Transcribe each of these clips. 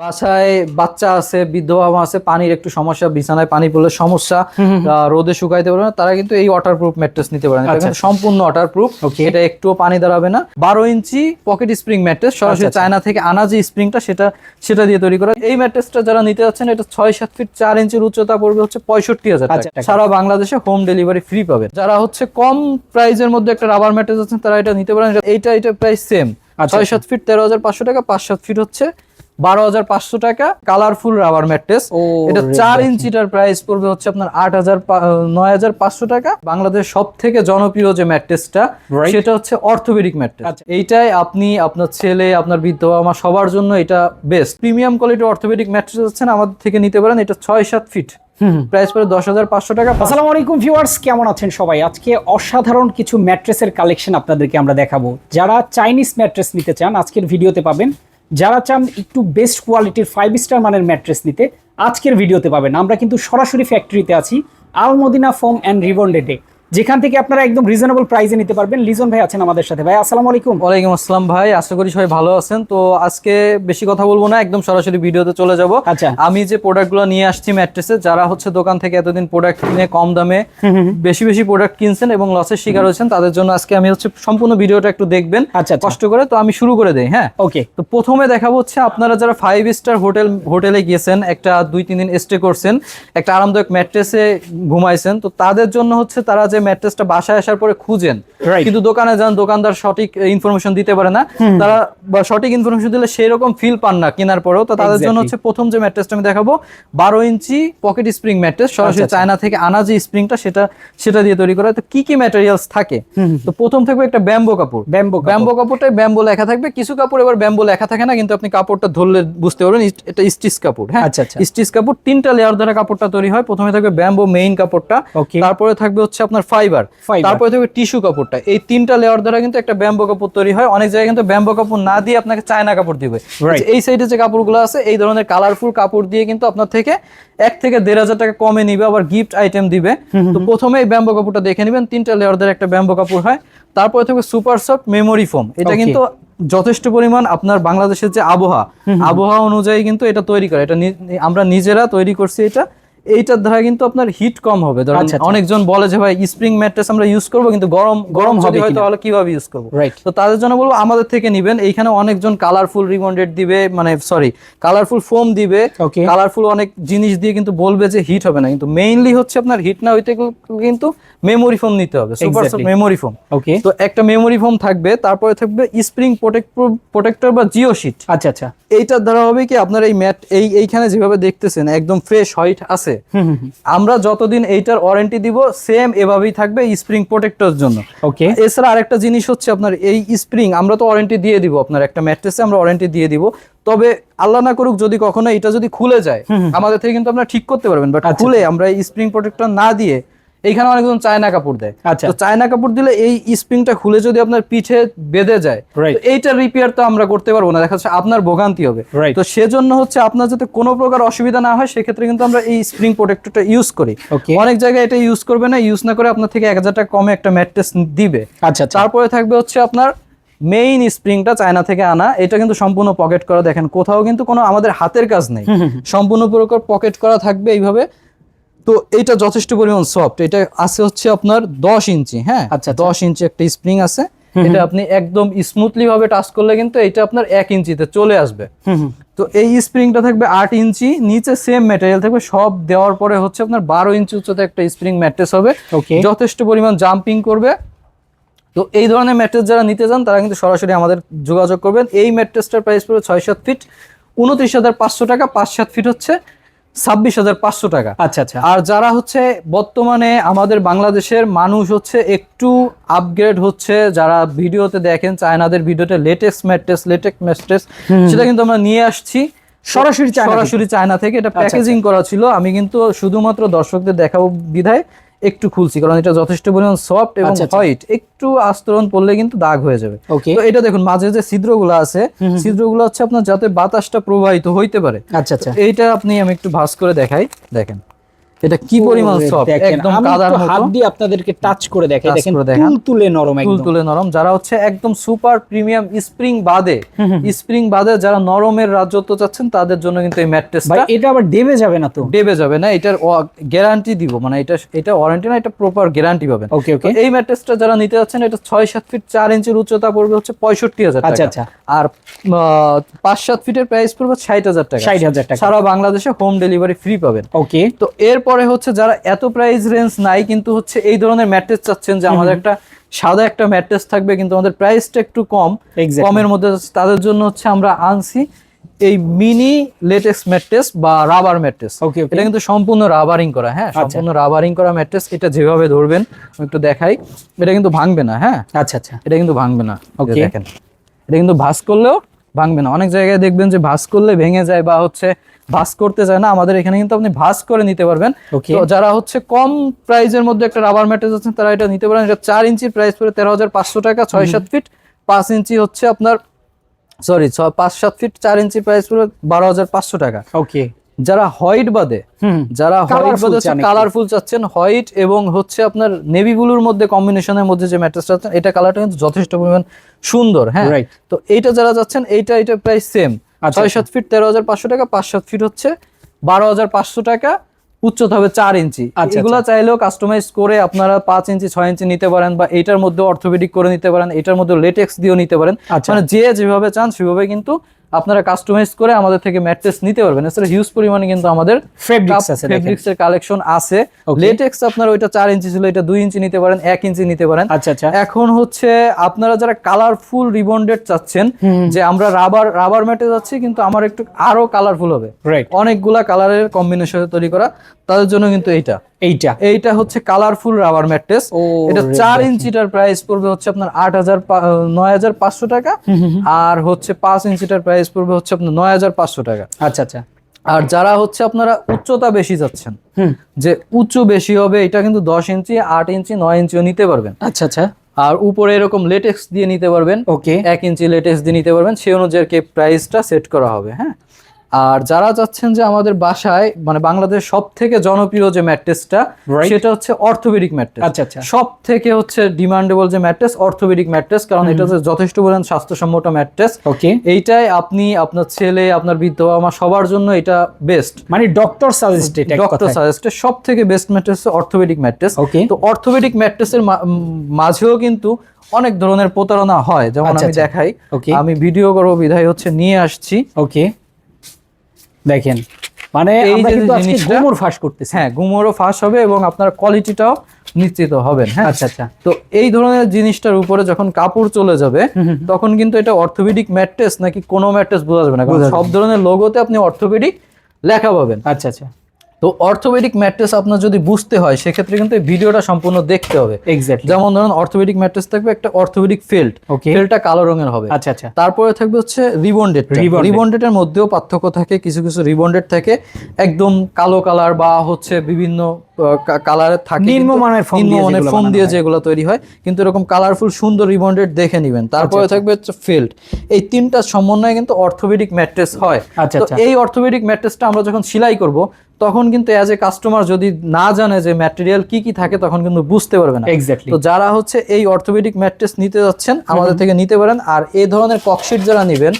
বাসায় বাচ্চা আছে বৃদ্ধ বাবা আছে পানির একটু সমস্যা বিছানায় পানি পড়লে সমস্যা রোদে শুকাইতে পারবে না তারা কিন্তু এই ওয়াটার প্রুফ ম্যাট্রেস নিতে পারেন। এটা আচ্ছা। কিন্তু সম্পূর্ণ ওয়াটার প্রুফ এটা একটুও পানি দাঁড়াবে না। বারো ইঞ্চি পকেট স্প্রিং ম্যাট্রেস সরাসরি আচ্ছা। চায়না থেকে আনা যে স্প্রিংটা সেটা সেটা দিয়ে তৈরি করা। এই ম্যাট্রেসটা যারা নিতে যাচ্ছেন এটা ছয় সাত ফিট চার ইঞ্চির উচ্চতা পড়বে হচ্ছে পঁয়ষট্টি হাজার আচ্ছা। সারা বাংলাদেশে হোম ডেলিভারি ফ্রি পাবে যারা হচ্ছে কম প্রাইসের মধ্যে একটা রাবার ম্যাট্রেস আছেন তারা এটা নিতে পারেন। এইটা এটা প্রাইস সেম আচ্ছা, ছয় আচ্ছা। সাত ফিট তেরো হাজার পাঁচশো টাকা পাঁচ সাত ফিট হচ্ছে বারো হাজার পাঁচশো টাকা কালারফুল রাবার ম্যাট্রেস এটা চার ইঞ্চিটার প্রাইস পড়বে হচ্ছে আপনার আট হাজার নয় হাজার পাঁচশো টাকা। বাংলাদেশের সব থেকে জনপ্রিয় যে ম্যাট্রেসটা. সেটা হচ্ছে অর্থোপেডিক ম্যাট্রেস আচ্ছা। এইটাই আপনি আপনার ছেলে আপনার বৃদ্ধ আমার সবার জন্য এটা best premium quality orthopaedic mattress আছেন আমাদের থেকে নিতে পারেন। এটা ছয় সাত ফিট প্রাইস পড়ে দশ হাজার পাঁচশো টাকা। আসসালামু আলাইকুম ভিউয়ার্স কেমন আছেন সবাই? আজকে অসাধারণ কিছু ম্যাট্রেসের কালেকশন আপনাদেরকে আমরা দেখাবো। যারা চাইনিজ ম্যাট্রেস নিতে চান আজকের ভিডিওতে পাবেন যারা চান একটু বেস্ট কোয়ালিটির ফাইভ স্টার মানের ম্যাট্রেস নিতে, আজকের ভিডিওতে পাবেন। আমরা কিন্তু সরাসরি ফ্যাক্টরিতে আছি, আলমদিনা ফোম অ্যান্ড রিবন্ডেডে যেখান থেকে আপনারা একদম রিজনেবল প্রাইসে নিতে পারবেন। লিজন ভাই আছেন আমাদের সাথে। ভাই আসসালামু আলাইকুম। ওয়ালাইকুম আসসালাম ভাই আশা করি সবাই ভালো আছেন। তো আজকে বেশি কথা বলব না একদম সরাসরি ভিডিওতে চলে যাব। আচ্ছা। আমি যে প্রোডাক্টগুলো নিয়ে আসছি ম্যাট্রেসে যারা হচ্ছে দোকান থেকে এতদিন প্রোডাক্ট কিনে কম দামে বেশি বেশি প্রোডাক্ট কিনছেন এবং লসের শিকার হয়েছেন তাদের জন্য আজকে আমি হচ্ছে সম্পূর্ণ ভিডিওটা একটু দেখবেন। আচ্ছা, আচ্ছা। কষ্ট করে তো আমি শুরু করে দেই হ্যাঁ? ওকে তো প্রথমে দেখাবো হচ্ছে আপনারা যারা ফাইভ স্টার হোটেল হোটেলে গিয়েছেন একটা দুই তিন দিন স্টে করছেন একটা আরামদায়ক ম্যাট্রেসে ঘুমাইছেন তো তাদের জন্য হচ্ছে তারা যে ম্যাট্রেসটা বাসায় আসার পরে খুঁজেন কিন্তু দোকানে যান দোকানদার সঠিক ইনফরমেশন দিতে পারে না। তারা বা সঠিক ইনফরমেশন দিলে সেই রকম ফিল পান না কেনার পরেও। তো তাদের জন্য হচ্ছে প্রথম যে ম্যাট্রেসটা আমি দেখাবো বারো ইঞ্চি পকেট স্প্রিং ম্যাট্রেস। সরাসরি আচ্ছা। চায়না থেকে আনা যে স্প্রিংটা সেটা সেটা দিয়ে তৈরি করা। তো কি কি ম্যাটেরিয়ালস থাকে? তো প্রথম থাকবে একটা ব্যাম্বো কাপড়। ব্যাম্বো ব্যাম্বো কাপড়টাই ব্যাম্বো লেখা থাকবে। কিছু কাপড় এবার ব্যাম্বো লেখা থাকে না কিন্তু আপনি কাপড়টা ধরলে বুঝতে পারবেন। এটা স্টিচ কাপড় হ্যাঁ? আচ্ছা, আচ্ছা। স্টিচ কাপড় তিনটা লেয়ার দ্বারা কাপড়টা তৈরি হয়। প্রথমে থাকবে ব্যাম্বো মেইন কাপড়টা. তারপরে থাকবে হচ্ছে আপনার ফাইবার তারপরে থাকবে টিস্যু কাপড়টা। এই তিনটা লেয়ার দ্বারা কিন্তু একটা ব্যাম্বো কাপড় তৈরি হয়। অনেক জায়গায় কিন্তু ব্যাম্বো কাপড় না দিয়ে আপনাকে চায়না কাপড় দিবে। এই সাইডে যে কাপড়গুলো আছে এই ধরনের কালারফুল কাপড় দিয়ে কিন্তু আপনার থেকে এক থেকে দেড় হাজার টাকা কমে নিবে আবার গিফট আইটেম দিবে। তো প্রথমে এই ব্যাম্বো কাপড়টা দেখে নেবেন। তিনটা লেয়ার দ্বারা একটা ব্যাম্বো কাপড় হয়। তারপরে থাকবে সুপার সফট মেমোরি ফোম এটা কিন্তু যথেষ্ট পরিমাণ আপনার বাংলাদেশের যে আবহাওয়া আবহাওয়া অনুযায়ী কিন্তু এটা তৈরি করে। এটা আমরা নিজেরা তৈরি করছি এটা। এইটার দ্বারা কিন্তু আপনার হিট কম হবে। ধরেন আচ্ছা, আচ্ছা। অনেকজন বলে যে ভাই স্প্রিং ম্যাট্রেস আমরা ইউজ করব কিন্তু গরম গরম হবে হবে হয় তাহলে কীভাবে ইউজ করব. তো তাদের জন্য বলব আমাদের থেকে নিবেন। এইখানে অনেকজন কালারফুল রিবন্ডেড দিবে মানে সরি কালারফুল ফোম দিবে। কালারফুল অনেক জিনিস দিয়ে কিন্তু বলবে যে হিট হবে না। কিন্তু মেইনলি হচ্ছে আপনার হিট না হইতে কিন্তু মেমোরি ফোম নিতে হবে। সুপার. মেমোরি ফোম ওকে তো একটা মেমোরি ফোম থাকবে তারপরে থাকবে স্প্রিং প্রোটেক্ট প্রোটেক্টর বা জিও শিট আচ্ছা আচ্ছা। এইটার দ্বারা হবে কি আপনার এই ম্যাট এই এইখানে যেভাবে দেখতেছেন একদম ফ্রেশ হোয়াইট আছে। আমরা যতদিন এইটার ওয়ারেন্টি দিব সেম এভাবেই থাকবে স্প্রিং প্রোটেক্টর জন্য। ওকে এছাড়া আরেকটা জিনিস হচ্ছে আপনার এই স্প্রিং আমরা তো ওয়ারেন্টি দিয়ে দিব আপনার একটা ম্যাট্রেসে আমরা ওয়ারেন্টি দিয়ে দিব। তবে আল্লাহ না করুক যদি কখনো এটা যদি খুলে যায় আমাদের থেকে কিন্তু আপনারা ঠিক করতে পারবেন। বাট আচ্ছা। খুলে আমরা এই স্প্রিং প্রোটেক্টর না দিয়ে এইখানে অনেকজন চায়না কাপড় দেয়। আচ্ছা। চায়না কাপড় দিলে এই স্প্রিংটা খুলে যদি আপনার পিঠে বেঁধে যায় এইটার রিপেয়ার তো আমরা করতে পারব না দেখা যাচ্ছে আপনার ভোগান্তি হবে. তো সেজন্য হচ্ছে আপনার যাতে কোনো প্রকার অসুবিধা না হয় সেক্ষেত্রে কিন্তু আমরা এই স্প্রিং প্রোটেক্টরটা ইউজ করি। অনেক জায়গায় এটা ইউজ করবে না ইউজ না করে আপনার থেকে এক হাজার টাকা কমে একটা ম্যাট্রেস দিবে। আচ্ছা আচ্ছা। তারপরে থাকবে হচ্ছে আপনার মেইন স্প্রিংটা চায়না থেকে আনা এটা কিন্তু সম্পূর্ণ পকেট করা। দেখেন কোথাও কিন্তু কোনো আমাদের হাতের কাজ নেই। সম্পূর্ণ পকেট করা থাকবে এইভাবে। তো এটা যথেষ্ট পরিমাণ সফট এটা আছে হচ্ছে আপনার দশ ইঞ্চি হ্যাঁ? আচ্ছা, আচ্ছা। দশ ইঞ্চি একটা স্প্রিং আছে। এটা আপনি একদম স্মুথলি ভাবে টাচ করলে কিন্তু এটা আপনার এক ইঞ্চিতে চলে আসবে। তো এই স্প্রিংটা থাকবে আট ইঞ্চি নিচে সেম ম্যাটেরিয়াল থাকবে। সব দেওয়ার পরে হচ্ছে আপনার বারো ইঞ্চি উচ্চতা একটা স্প্রিং ম্যাট্রেস হবে। যথেষ্ট পরিমাণ জাম্পিং করবে। তো এই ধরনের ম্যাট্রেস যারা নিতে চান তারা কিন্তু সরাসরি আমাদের যোগাযোগ করবেন। এই ম্যাট্রেসটার প্রাইস পড়বে ছয় সাত ফিট উনত্রিশ হাজার পাঁচশো টাকা। পাঁচ সাত ফিট হচ্ছে ছাব্বিশ হাজার পাঁচশো টাকা। আচ্ছা আচ্ছা। আর যারা হচ্ছে বর্তমানে আমাদের বাংলাদেশের মানুষ হচ্ছে একটু আপগ্রেড হচ্ছে যারা ভিডিওতে দেখেন চায়নাদের ভিডিওতে লেটেস্ট ম্যাট্রেস লেটেস্ট ম্যাট্রেস সেটা কিন্তু আমরা নিয়ে আসছি। সরাসরি সরাসরি চায়না থেকে। এটা আচ্ছা, প্যাকেজিং করা ছিল। আমি কিন্তু শুধুমাত্র দর্শকদের দেখাবো বিধায়। একটু খুলছি কারণ এটা যথেষ্ট পরিমাণ সফট এবং আচ্ছা, আচ্ছা। হোয়াইট একটু আস্তরণ পড়লে কিন্তু দাগ হয়ে যাবে। তো এটা দেখুন মাঝে যে ছিদ্রগুলো আছে ছিদ্রগুলো হচ্ছে আপনার যাতে বাতাসটা প্রবাহিত হইতে পারে। আচ্ছা আচ্ছা। এইটা আপনি আমি একটু ভাস করে দেখাই দেখেন। এটা কি পরিমাণ সফট একদম কাদার একটু হাত দিয়ে আপনাদেরকে টাচ করে দেখাই। দেখেন তুলতুলে নরম একদম। তুলতুলে নরম। যারা হচ্ছে একদম সুপার প্রিমিয়াম স্প্রিং বাদে স্প্রিং বাদে যারা নরমের রাজত্ব চাচ্ছেন তাদের জন্য কিন্তু এই ভাই ম্যাট্রেসটা এটা আবার যাবে না তো? ডেবে যাবে না। এটার গ্যারান্টি দিব। মানে এটা এটা ওয়ারেন্টি না এটা প্রপার গ্যারান্টি পাবেন। ওকে ওকে এই ম্যাট্রেসটা যারা নিতে যাচ্ছেন এটা ছয় সাত ফিট চার ইঞ্চির উচ্চতা পড়বে হচ্ছে পঁয়ষট্টি হাজার আচ্ছা আচ্ছা। আর আহ, পাঁচ সাত ফিটের প্রাইস পড়বে ষাট হাজার টাকা। ষাট হাজার টাকা। সারা বাংলাদেশে হোম ডেলিভারি ফ্রি পাবেন। ওকে তো এরপরে হচ্ছে যারা এত প্রাইস রেঞ্জ নাই কিন্তু হচ্ছে এই ধরনের ম্যাট্রেস চাচ্ছেন যে আমাদের একটা সাদা একটা ম্যাট্রেস থাকবে কিন্তু আমাদের প্রাইসটা একটু কম কমের মধ্যে তাদের জন্য হচ্ছে আমরা আনছি এই মিনি লেটেক্স ম্যাট্রেস বা রাবার ম্যাট্রেস okay. এটা কিন্তু সম্পূর্ণ রাবারিং করা হ্যাঁ আচ্ছা। সম্পূর্ণ রাবারিং করা ম্যাট্রেস এটা যেভাবে ধরবেন আমি একটু দেখাই। এটা কিন্তু ভাঙবে না হ্যাঁ? আচ্ছা আচ্ছা। এটা কিন্তু ভাঙবে না। ওকে দেখেন এটা কিন্তু ভাঁজ করলেও ভাঙবে না। অনেক জায়গায় দেখবেন যে ভাঁজ করলে ভেঙে যায় বা হচ্ছে ভাঁজ করতে চায় না আমাদের এখানে কিন্তু আপনি ভাঁজ করে নিতে পারবেন। তো যারা হচ্ছে কম প্রাইজের মধ্যে একটা রাবার ম্যাট্রেস আছেন তারা এটা নিতে পারেন। এটা চার ইঞ্চির প্রাইস পড়ে তেরো হাজার পাঁচশো টাকা ছয় সাত ফিট পাঁচ ইঞ্চি হচ্ছে আপনার সরি পাঁচ সাত ফিট চার ইঞ্চি প্রাইস পড়ে বারো হাজার পাঁচশো টাকা। ওকে যারা হোয়াইট বাদে যারা হোয়াইট বাদে কালারফুল চাচ্ছেন হোয়াইট এবং হচ্ছে আপনার নেভি ব্লুর মধ্যে কম্বিনেশনের মধ্যে যে ম্যাট্রেসটা চাচ্ছেন এটা কালারটা কিন্তু যথেষ্ট পরিমাণ সুন্দর হ্যাঁ. তো এইটা যারা যাচ্ছেন এইটা এটা প্রাইস সেম ছয় সাত ফিট তেরো হাজার পাঁচশো টাকা পাঁচ সাত ফিট হচ্ছে বারো হাজার পাঁচশো টাকা উচ্চতা হবে চার ইঞ্চি। আচ্ছা, এগুলা চাইলেও কাস্টমাইজ করে আপনারা পাঁচ ইঞ্চি ছয় ইঞ্চি নিতে পারেন বা এটার মধ্যে অর্থোপেডিক করে নিতে পারেন এটার মধ্যে লেটেক্স দিয়েও নিতে পারেন। আচ্ছা। মানে যে যেভাবে চান সেভাবে কিন্তু আপনারা কাস্টমাইজ করে আমাদের থেকে ম্যাট্রেস নিতে পারবেন। এছাড়া হিউজ পরিমাণে কিন্তু আমাদের ফেব্রিক্স আছে দেখেন। ফেব্রিক্স এর কালেকশন আছে। লেটেক্স আপনার ওইটা চার ইঞ্চি ছিল এটা দুই ইঞ্চি নিতে পারেন এক ইঞ্চি নিতে পারেন। আচ্ছা আচ্ছা। এখন হচ্ছে আপনারা যারা কালারফুল রিবন্ডেড চাচ্ছেন যে আমরা রাবার রাবার ম্যাটে যাচ্ছি কিন্তু আমার একটু আরও কালারফুল হবে। রাইট অনেকগুলা কালারের কম্বিনেশনে তৈরি করা তাদের জন্য কিন্তু এইটা। এইটা। এইটা হচ্ছে কালারফুল রাবার ম্যাট্রেস এটা চার ইঞ্চিটার প্রাইস পড়বে হচ্ছে আপনার আট হাজার নয় হাজার পাঁচশো টাকা। আর হচ্ছে পাঁচ ইঞ্চিটার প্রাইস পড়বে হচ্ছে আপনার নয় হাজার পাঁচশো টাকা। আচ্ছা আচ্ছা। আর যারা হচ্ছে আপনারা উচ্চতা বেশি যাচ্ছেন যে উঁচু বেশি হবে এটা কিন্তু দশ ইঞ্চি আট ইঞ্চি নয় ইঞ্চিও নিতে পারবেন। আচ্ছা আচ্ছা। আর উপরে এরকম লেটেক্স দিয়ে নিতে পারবেন। ওকে এক ইঞ্চি লেটেক্স দিয়ে নিতে পারবেন। সেই অনুযায়ী প্রাইসটা সেট করা হবে হ্যাঁ? আর যারা চাচ্ছেন যে আমাদের বাসায় মানে বাংলাদেশ সব থেকে জনপ্রিয় যে ম্যাট্রেসটা. সেটা হচ্ছে অর্থোপেডিক ম্যাট্রেস আচ্ছা আচ্ছা। সব থেকে হচ্ছে ডিমান্ডেবল যে ম্যাট্রেস অর্থোপেডিক ম্যাট্রেস কারণ এটা হচ্ছে যথেষ্ট পরিমাণ স্বাস্থ্যসম্মত ম্যাট্রেস ওকে এইটাই আপনি আপনার ছেলে আপনার বৃদ্ধ আমার সবার জন্য এটা বেস্ট মানে ডক্টর সাজেস্টেড ডক্টর সাজেস্টেড সব থেকে best mattress orthopaedic mattress okay তো অর্থোপেডিক ম্যাট্রেসের মাঝেও কিন্তু অনেক ধরনের প্রতারণা হয়। যেমন আচ্ছা, আমি আচ্ছা। দেখাই। আমি ভিডিও করব বিধায় হচ্ছে নিয়ে আসছি। ওকে দেখেন মানে এই আমরা যে কিন্তু আজকে জিনিসটা- গোমর ফাঁস করতেছি। হ্যাঁ গুমরও ফাঁস হবে এবং আপনার কোয়ালিটিটাও নিশ্চিত হবেন হ্যাঁ? আচ্ছা আচ্ছা। তো এই ধরনের জিনিসটার উপরে যখন কাপড় চলে যাবে তখন কিন্তু এটা অর্থোপেডিক ম্যাট্রেস নাকি কোনো ম্যাট্রেস বোঝা যাবে না কারণ সব ধরনের লোগোতে আপনি অর্থোপেডিক লেখা পাবেন। আচ্ছা আচ্ছা। তো অর্থোপেডিক ম্যাট্রেস আপনার যদি বুঝতে হয় সেক্ষেত্রে কিন্তু ভিডিওটা সম্পূর্ণ দেখতে হবে। এক্স্যাক্টলি যেমন ধরুন অর্থোপেডিক ম্যাট্রেস থাকবে একটা অর্থোপেডিক ফিল্ড। ওকে ফিল্ডটা কালো রঙের হবে। আচ্ছা আচ্ছা। তারপরে থাকবে হচ্ছে রিবন্ডেড। রিবন্ডেডের মধ্যেও পার্থক্য থাকে কিছু কিছু রিবন্ডেড থাকে একদম কালো কালার বা হচ্ছে বিভিন্ন কালারের থাকে নিম্নমানের দিয়ে নিম্নমানের যেগুলো ফোম দিয়ে যেগুলো তৈরি হয় কিন্তু এরকম কালারফুল সুন্দর রিবন্ডেড দেখে নেবেন। তারপরে আচ্ছা। থাকবে হচ্ছে ফিল্ড। এই তিনটা সমন্বয়ে কিন্তু অর্থোপেডিক ম্যাট্রেস হয়। আচ্ছা তো আচ্ছা। এই অর্থোপেডিক ম্যাট্রেসটা আমরা যখন সেলাই করব তখন কিন্তু অ্যাজ এ কাস্টমার যদি না জানে যে ম্যাটেরিয়াল কি কি থাকে তখন কিন্তু বুঝতে পারবে না। এক্স্যাক্টলি তো যারা হচ্ছে এই অর্থোপেডিক ম্যাট্রেস নিতে যাচ্ছেন আমাদের থেকে নিতে পারেন। আর এই ধরনের ককশিট যারা নেবেন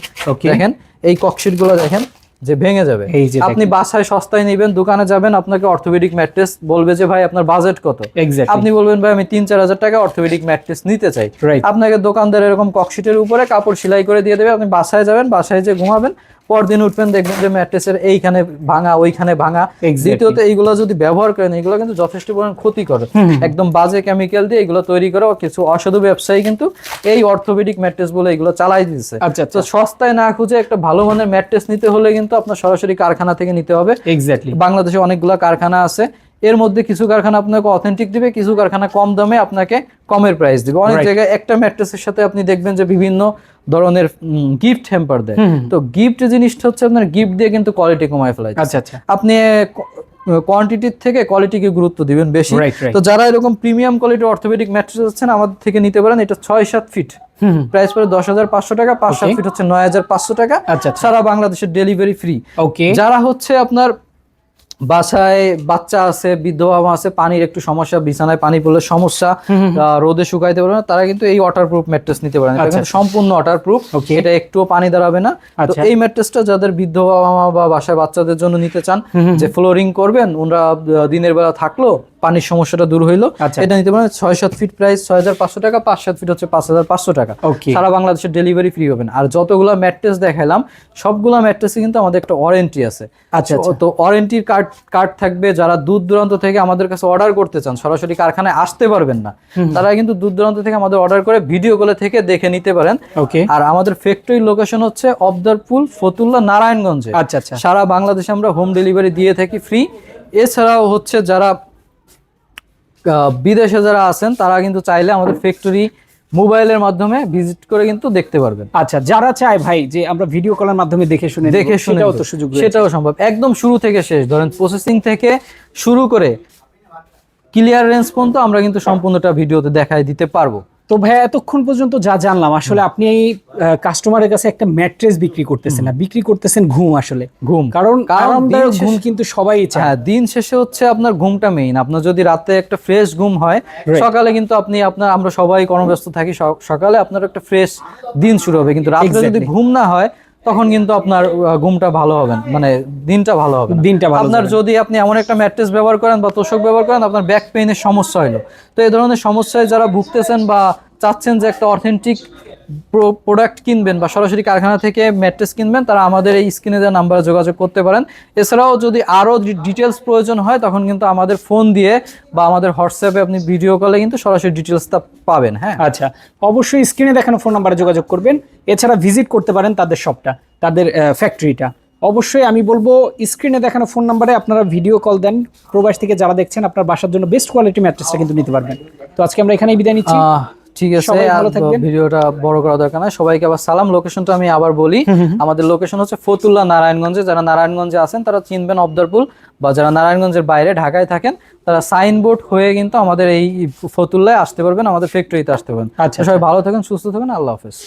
দেখেন এই ককশিটগুলো দেখেন যে ভেঙে যাবে। এই যে আপনি বাসায় সস্তায় নেবেন দোকানে যাবেন আপনাকে অর্থোপেডিক ম্যাট্রেস বলবে যে ভাই আপনার বাজেট কত? এক্স্যাক্টলি আপনি বলবেন ভাই আমি তিন চার হাজার টাকা অর্থোপেডিক ম্যাট্রেস নিতে চাই। আপনাকে দোকানদার এরকম ককশিটের উপরে কাপড় সেলাই করে দিয়ে দেবে। আপনি বাসায় যাবেন বাসায় যে ঘুমাবেন পরদিন উঠবেন দেখবেন যে ম্যাট্রেসের এইখানে ভাঙা ওইখানে ভাঙা। দ্বিতীয়ত এইগুলো যদি ব্যবহার করেন এগুলো কিন্তু যথেষ্ট পরিমাণ ক্ষতি করে একদম বাজে কেমিক্যাল দিয়ে এগুলো তৈরি করে কিছু অসাধু ব্যবসায়ী কিন্তু এই অর্থোপেডিক ম্যাট্রেস বলে এগুলো চালাই দিচ্ছে আচ্ছা তো সস্তায় না খুঁজে একটা ভালো মানের ম্যাট্রেস নিতে হলে কিন্তু আপনার সরাসরি কারখানা থেকে নিতে হবে। এক্স্যাক্টলি বাংলাদেশে অনেকগুলো কারখানা আছে। এর মধ্যে কিছু কারখানা আপনাকে অথেন্টিক দিবে কিছু কারখানা কম দামে আপনাকে কমের প্রাইস দিবে। অনেক জায়গায় একটা ম্যাট্রেসের সাথে আপনি দেখবেন যে বিভিন্ন ধরনের গিফট হ্যাম্পার দেয়। তো গিফট জিনিসটা হচ্ছে আপনার গিফট দিয়ে কিন্তু কোয়ালিটি কমায় ফেলায় আচ্ছা আচ্ছা। আপনি কোয়ান্টিটির থেকে কোয়ালিটিকে গুরুত্ব দিবেন বেশি। তো যারা এরকম প্রিমিয়াম কোয়ালিটি অর্থোপেডিক ম্যাট্রেস আছেন আমাদের থেকে নিতে পারেন। এটা ছয় সাত ফিট প্রাইস পড়ে দশ হাজার পাঁচশো টাকা পাঁচ সাত ফিট হচ্ছে নয় হাজার পাঁচশো টাকা। আচ্ছা আচ্ছা। সারা বাংলাদেশের ডেলিভারি ফ্রি ওকে যারা হচ্ছে আপনার বাসায় বাচ্চা আছে বৃদ্ধ বাবা আছে পানির একটু সমস্যা বিছানায় পানি পড়লে সমস্যা রোদে শুকাইতে পারবে না তারা কিন্তু এই ওয়াটার প্রুফ ম্যাট্রেস নিতে পারে এটা আচ্ছা, সম্পূর্ণ ওয়াটার প্রুফ এটা একটুও পানি দাঁড়াবে না। তো আচ্ছা। এই ম্যাট্রেসটা যাদের বৃদ্ধ বাবা মা বা বাসায় বাচ্চাদের জন্য নিতে চান যে ফ্লোরিং করবেন ওনারা দিনের বেলা থাকল পানির সমস্যাটা দূর হইল। আচ্ছা। এটা নিতে পারেন ছয় সাত ফিট প্রাইস ছয় হাজার পাঁচশো টাকা পাঁচ সাত ফিট হচ্ছে পাঁচ হাজার পাঁচশো টাকা. সারা বাংলাদেশের ডেলিভারি ফ্রি হবেন আর যতগুলো ম্যাট্রেস দেখালাম সবগুলো ম্যাট্রেসে কিন্তু আমাদের একটা ওয়ারেন্টি আছে। আচ্ছা। তো ওয়ারেন্টির কার্ড কার্ড থাকবে যারা দূর দূরান্ত থেকে আমাদের কাছে অর্ডার করতে চান সরাসরি কারখানায় আসতে পারবেন না। তারা কিন্তু দূর দূরান্ত থেকে আমাদের অর্ডার করে ভিডিও কলে থেকে দেখে নিতে পারেন। ওকে আর আমাদের ফ্যাক্টরি লোকেশন হচ্ছে অবদারপুল ফতুল্লা নারায়ণগঞ্জে। আচ্ছা আচ্ছা। সারা বাংলাদেশে আমরা হোম ডেলিভারি দিয়ে থাকি ফ্রি এছাড়াও হচ্ছে যারা বিদেশে যারা আছেন তারা কিন্তু চাইলে আমাদের ফ্যাক্টরি মোবাইলের মাধ্যমে ভিজিট করে কিন্তু দেখতে পারবেন। আচ্ছা যারা চায় ভাই যে আমরা ভিডিও কলের মাধ্যমে দেখে শুনে দেখে শুনে তো সুযোগ সেটাও সম্ভব। একদম শুরু থেকে শেষ। ধরেন প্রসেসিং থেকে শুরু করে ক্লিয়ারেন্স পর্যন্ত আমরা কিন্তু সম্পূর্ণটা ভিডিওতে দেখাই দিতে পারব। তো ভাই এতক্ষণ পর্যন্ত যা জানলাম আসলে আপনি এই কাস্টমারের কাছে একটা ম্যাট্রেস বিক্রি করতেছেন না বিক্রি করতেছেন ঘুম আসলে। ঘুম। কারণ কারণ আরামদায়ক ঘুম কিন্তু সবাই চায়। হ্যাঁ দিন শেষে হচ্ছে আপনার ঘুমটা মেইন আপনার যদি রাতে একটা ফ্রেশ ঘুম হয় সকালে কিন্তু আপনি আপনার আমরা সবাই কর্মব্যস্ত থাকি সকালে আপনার একটা ফ্রেশ দিন শুরু হবে। কিন্তু রাতে যদি ঘুম না হয় তখন কিন্তু আপনার ঘুমটা ভালো হবে মানে দিনটা ভালো হবে দিনটা ভালো আপনার যদি আপনি এমন একটা ম্যাট্রেস ব্যবহার করেন বা তোষক ব্যবহার করেন আপনার ব্যাক পেইনের সমস্যা হলো তো এই ধরনের সমস্যায় যারা ভুগতেছেন বা চাচ্ছেন যে একটা অথেন্টিক প্রোডাক্ট কিনবেন বা সরাসরি কারখানা থেকে ম্যাট্রেস কিনবেন তারা আমাদের এই স্ক্রিনে দেওয়া নাম্বারে যোগাযোগ করতে পারেন। এছাড়াও যদি আরও ডিটেলস প্রয়োজন হয় তখন কিন্তু আমাদের ফোন দিয়ে বা আমাদের হোয়াটসঅ্যাপে আপনি ভিডিও কলে কিন্তু সরাসরি ডিটেলসটা পাবেন হ্যাঁ। আচ্ছা অবশ্যই স্ক্রিনে দেখানো ফোন নাম্বারে যোগাযোগ করবেন। এছাড়া ভিজিট করতে পারেন তাদের শপটা তাদের ফ্যাক্টরিটা অবশ্যই আমি বলব স্ক্রিনে দেখানো ফোন নাম্বারে আপনারা ভিডিও কল দেন। প্রবাস থেকে যারা দেখছেন আপনার বাসার জন্য বেস্ট কোয়ালিটি ম্যাট্রেসটা কিন্তু নিতে পারবেন। তো আজকে আমরা এখানেই বিদায় নিচ্ছি। ঠিক আছে। ভিডিওটা বড় করা দরকার নাই। সবাইকে আবার সালাম। লোকেশনটা আমি আবার বলি। আমাদের লোকেশন হচ্ছে ফতুল্লা নারায়ণগঞ্জে। যারা নারায়ণগঞ্জে আছেন তারা চিনবেন অবদারপুল। বা যারা নারায়ণগঞ্জের বাইরে ঢাকায় থাকেন তারা সাইনবোর্ড হয়ে কিন্তু আমাদের এই ফতুল্লায় আসতে পারবেন আমাদের ফ্যাক্টরিতে আসতে পারবেন। আচ্ছা, সবাই ভালো থাকেন সুস্থ থাকেন। আল্লাহ হাফেজ।